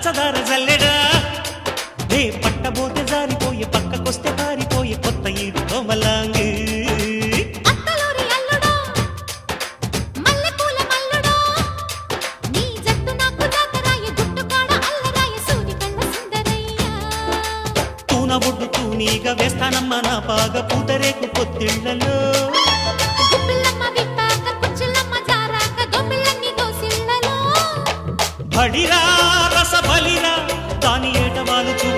పంచదార జల్లెడా? నే పట్టబోతే జారిపోయి పక్కకొస్తే పారిపోయి కొత్త ఈడు కోమలాంగి. అత్తలూరి అల్లుడో మల్లెపూల మల్లుడో నీ జట్టు నాకు జాతరాయ గుట్టు కాడ అల్లరాయ సూది కళ్ళ సుందరయ్యా. తూన బొడ్డు తూనీగా వేస్తానమ్మ నా పాగ పూతరేకు దోసిళ్ళలో బడిరా పలిరా దాని ఏటవాలు చూ